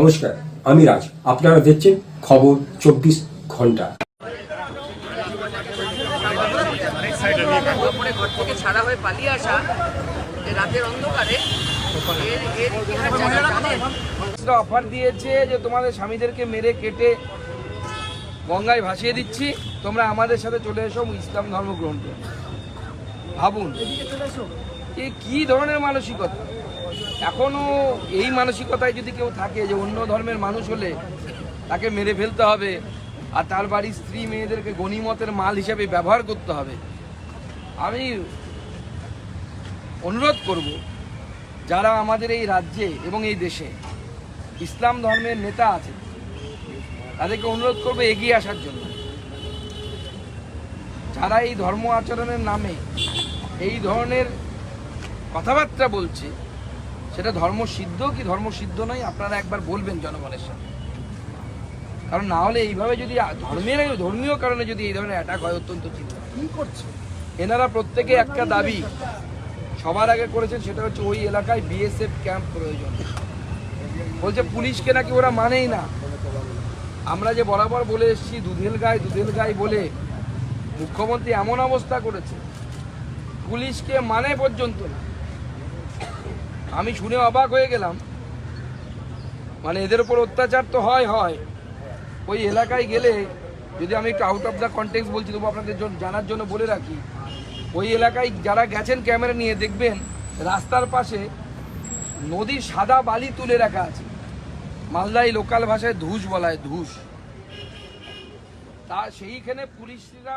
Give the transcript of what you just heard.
নমস্কার, আমি রাজ। আপনারা দেখছেন খবর চব্বিশ ঘণ্টা। ছাড়া হয়ে পালিয়ে আসা রাতের অন্ধকারে অফার দিয়েছে যে তোমাদের স্বামীদেরকে মেরে কেটে গঙ্গায় ভাসিয়ে দিচ্ছি। তোমরা আমাদের সাথে চলে এসো ইসলাম ধর্ম গ্রহণ করো ভাবুন। এ কি ধরনের মানসিকতা? এখনও এই মানসিকতায় যদি কেউ থাকে যে অন্য ধর্মের মানুষ হলে তাকে মেরে ফেলতে হবে আর তার বাড়ির স্ত্রী মেয়েদেরকে গণিমতের মাল হিসাবে ব্যবহার করতে হবে, আমি অনুরোধ করব যারা আমাদের এই রাজ্যে এবং এই দেশে ইসলাম ধর্মের নেতা আছে তাদেরকে অনুরোধ করবে এগিয়ে আসার জন্য। যারা এই ধর্ম আচরণের নামে এই ধরনের কথাবার্তা বলছে সেটা ধর্ম সিদ্ধ কি ধর্ম সিদ্ধ নয় আপনারা একবার বলবেন জনগণের সাথে কারণ না হলে এইভাবে যদি ধর্মের ধর্মীয় কারণে যদি এই ধরনের অ্যাটাক হয় অত্যন্ত চিন্তা। কি করছে? এনারা প্রত্যেকে একটা দাবি। সবার আগে করেছেন সেটা হচ্ছে ওই এলাকায় বিএসএফ ক্যাম্প প্রয়োজন। বলছে পুলিশকে নাকি ওরা মানেই না। আমরা যে বরাবর বলে এসেছি দুধেল গায়ে দুধেল গায়ে বলে মুখ্যমন্ত্রী এমন অবস্থা করেছে। পুলিশকে মানে পর্যন্ত না। আমি শুনে অবাক হয়ে গেলাম। মানে এদের উপর অত্যাচার তো হয় হয়। ওই এলাকায় গেলে যদি আমি একটু আউট অফ দ্য কন্টেক্স বলছি, তবু আপনাদের জানার জন্য বলে রাখি, ওই এলাকায় যারা গেছেন ক্যামেরা নিয়ে দেখবেন, রাস্তার পাশে নদীর সাদা বালি তুলে রাখা আছে। মালদাই লোকাল ভাষায় ধুস বলা হয়, ধুস। তা সেইখানে পুলিশরা